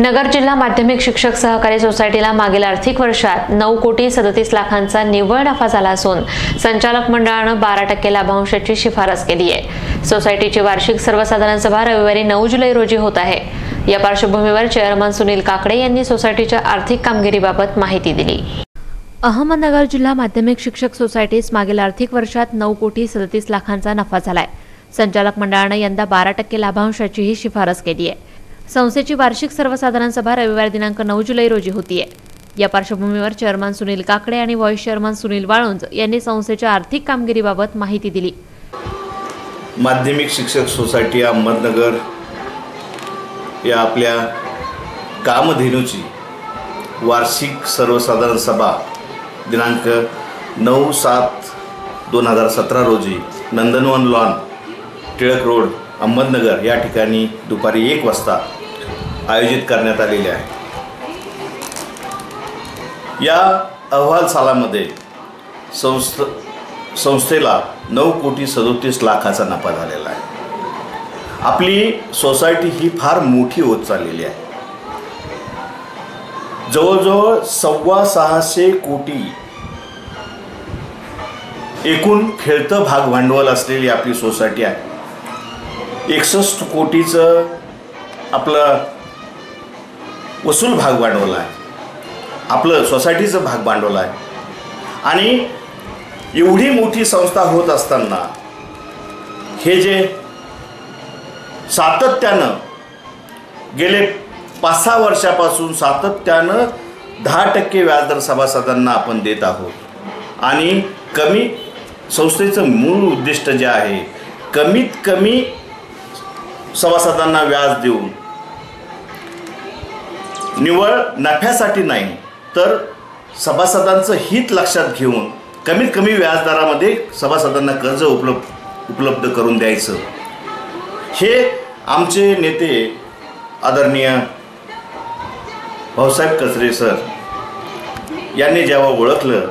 नगर जिल्हा माध्यमिक शिक्षक सहकारी सोसायटीला मागील आर्थिक वर्षात नऊ कोटी सदतीस लाखांचा निव्वळ नफा झाला असून संचालक मंडळानं बारा टक्के लाभांशाची शिफारस केली आहे. सोसायटीची वार्षिक सर्वसाधारण सभा रविवारी नऊ जुलै रोजी होत आहे. या पार्श्वभूमीवर चेअरमन सुनील काकडे यांनी सोसायटीच्या आर्थिक कामगिरीबाबत माहिती दिली. अहमदनगर जिल्हा माध्यमिक शिक्षक सोसायटीस मागील आर्थिक वर्षात नऊ कोटी सदतीस लाखांचा नफा झालाय. संचालक मंडळानं यंदा बारा टक्के लाभांशाचीही शिफारस केली आहे. संस्थेची वार्षिक सर्वसाधारण सभा रविवार दिनांक नऊ जुलै रोजी होतीये. या पार्श्वभूमीवर चेअरमन सुनील काकडे आणि व्हाईस चेअरमन सुनील वाळुंज यांनी संस्थेच्या आर्थिक कामगिरीबाबत माहिती दिली. माध्यमिक शिक्षक सोसायटी अहमदनगर या आपल्या कामधेनूची वार्षिक सर्वसाधारण सभा दिनांक नऊ सात दोन हजार सतरा रोजी नंदनवन लॉन टिळक रोड अहमदनगर या ठिकाणी दुपारी एक वाजता आयोजित करण्यात आलेले आहे. या अहवाल सालामध्ये संस्थ संस्थेला नऊ कोटी सदोतीस लाखाचा नफा झालेला आहे. आपली सोसायटी ही फार मोठी होत चाललेली आहे. जवळजवळ सव्वा सहाशे कोटी एकूण खेळतं भाग भांडवल असलेली आपली सोसायटी आहे. एकसष्ट कोटीचं आपलं वसूल भाग भांडवल आहे. आपलं सोसायटीचं भाग भांडवल आहे. आणि एवढी मोठी संस्था होत असताना हे जे सातत्यानं गेले पाच सहा वर्षापासून सातत्यानं दहा टक्के व्याजदर सभासदांना आपण देत आहोत. आणि कमी संस्थेचं मूळ उद्दिष्ट जे आहे कमीत कमी सभासदांना व्याज देऊन. निवळ नफ्यासाठी नाही तर सभासदांचं हित लक्षात घेऊन कमीत कमी व्याजदरामध्ये सभासदांना कर्ज उपलब्ध उपलब्ध करून द्यायचं. हे आमचे नेते आदरणीय भाऊसाहेब कचरे सर यांनी जेव्हा ओळखलं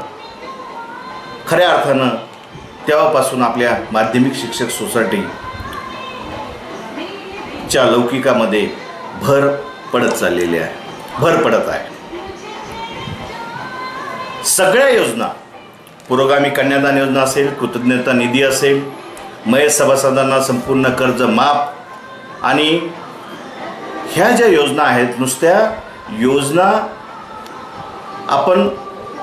खऱ्या अर्थानं तेव्हापासून आपल्या माध्यमिक शिक्षक सोसायटी च्या लौकिकामध्ये भर पडत चाललेली आहे. भर पडत आहे. सगळ्या योजना पुरोगामी कन्यादान योजना असेल कृतज्ञता निधी असेल मय सभासदांना संपूर्ण कर्ज माफ आणि ह्या ज्या योजना आहेत नुसत्या योजना आपण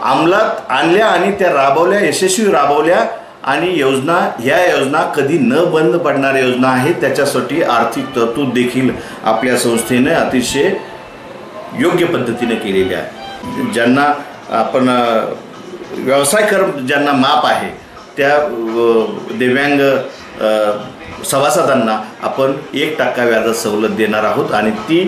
अंमलात आणल्या आणि त्या राबवल्या यशस्वी राबवल्या आणि योजना ह्या योजना कधी न बंद पडणाऱ्या योजना आहेत त्याच्यासाठी आर्थिक तरतूद देखील आपल्या संस्थेनं अतिशय योग्य पद्धतीने केलेली आहे. ज्यांना आपण व्यवसाय कर ज्यांना माप आहे त्या दिव्यांग सभासदांना आपण एक टक्का व्याजात सवलत देणार आहोत आणि ती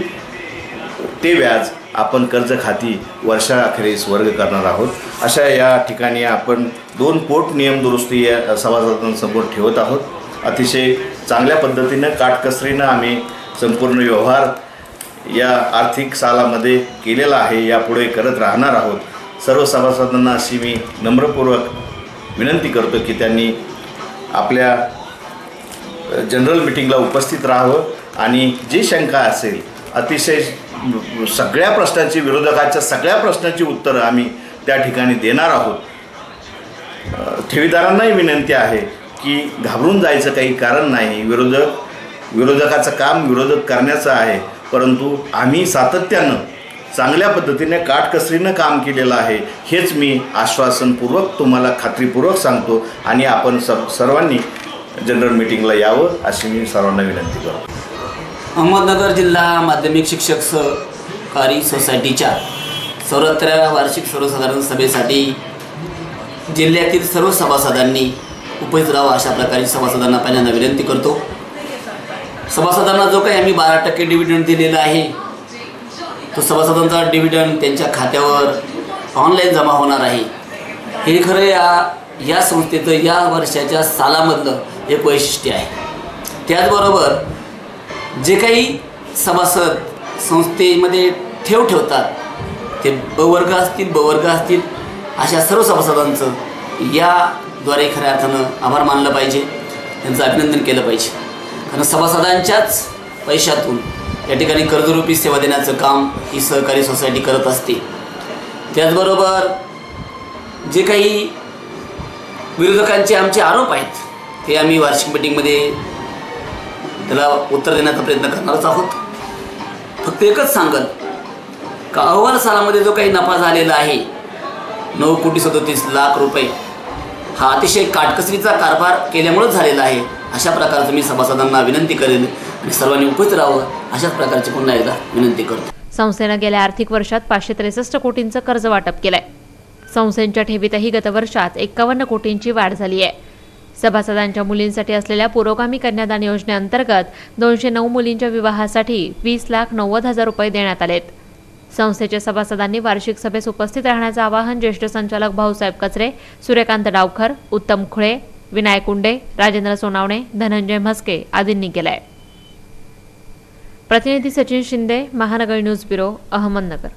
ते व्याज आपण कर्ज खाती वर्षाअखेरीस वर्ग करणार आहोत. अशा या ठिकाणी आपण दोन पोट नियम दुरुस्ती या सभासदांसमोर ठेवत आहोत. अतिशय चांगल्या पद्धतीनं काटकसरीनं आम्ही संपूर्ण व्यवहार या आर्थिक सालामध्ये केलेला आहे यापुढे करत राहणार आहोत. सर्व सभासदांना अशी मी नम्रपूर्वक विनंती करतो की त्यांनी आपल्या जनरल मिटिंगला उपस्थित राहावं आणि जी शंका असेल अतिशय सगळ्या प्रश्नांची विरोधकाच्या सगळ्या प्रश्नांची उत्तरं आम्ही त्या ठिकाणी देणार आहोत. ठेवीदारांनाही विनंती आहे की घाबरून जायचं काही कारण नाही. विरोधक विरोधकाचं काम विरोधक करण्याचं आहे. परंतु आम्ही सातत्यानं चांगल्या पद्धतीने काटकसरीनं काम केलेलं आहे हेच मी आश्वासनपूर्वक तुम्हाला खात्रीपूर्वक सांगतो आणि आपण सर्वांनी जनरल मिटिंगला यावं अशी मी सर्वांना विनंती करतो. अहमदनगर जिल्हा माध्यमिक शिक्षक सहकारी सोसायटीच्या चौऱ्याहत्तराव्या वार्षिक सर्वसाधारण सभेसाठी जिल्ह्यातील सर्व सभासदांनी उपस्थित राहावं अशा प्रकारे सभासदांना पहिल्यांदा विनंती करतो. सभासदांना जो काही आम्ही बारा टक्के डिव्हिडंड दिलेला आहे तो सभासदांचा डिव्हिडंड त्यांच्या खात्यावर ऑनलाईन जमा होणार आहे. हे खरं या या संस्थेचं या वर्षाच्या सालामधलं एक वैशिष्ट्य आहे. त्याचबरोबर जे काही सभासद संस्थेमध्ये ठेव ठेवतात ते बवर्ग असतील ब वर्ग असतील अशा सर्व सभासदांचं याद्वारे खऱ्या अर्थानं आभार मानलं पाहिजे त्यांचं अभिनंदन केलं पाहिजे. कारण सभासदांच्याच पैशातून या ठिकाणी कर्जरूपी सेवा देण्याचं काम ही सहकारी सोसायटी करत असते. त्याचबरोबर जे काही विरोधकांचे आमचे आरोप आहेत ते आम्ही वार्षिक मिटिंगमध्ये त्याला उत्तर देण्याचा प्रयत्न करणारच आहोत. फक्त एकच सांगल का अहवाल सालामध्ये जो काही नफा झालेला आहे नऊ कोटी सदोतीस लाख रुपये हा अतिशय काटकसरीचा कारभार केल्यामुळेच झालेला आहे. अशा प्रकारचं मी सभासदांना विनंती करेन आणि सर्वांनी उपस्थित राहावं अशाच प्रकारची पुन्हा एकदा विनंती करतो. संस्थेनं गेल्या आर्थिक वर्षात पाचशे त्रेसष्ट कोटींचं कर्ज वाटप केलंय. संस्थेच्या ठेवीतही गतवर्षात एक्कावन्न कोटींची वाढ झाली आहे. सभासदांच्या मुलींसाठी असलेल्या पुरोगामी कन्यादान योजनेअंतर्गत दोनशे नऊ मुलींच्या विवाहासाठी वीस लाख नव्वद हजार रुपये देण्यात आलेत. संस्थेच्या सभासदांनी वार्षिक सभेस उपस्थित राहण्याचं आवाहन ज्येष्ठ संचालक भाऊसाहेब कचरे सूर्यकांत डावखर उत्तम खुळे विनायक कुंडे राजेंद्र सोनावणे धनंजय म्हस्के आदींनी केलंय. प्रतिनिधी सचिन शिंदे महानगर न्यूज ब्युरो अहमदनगर.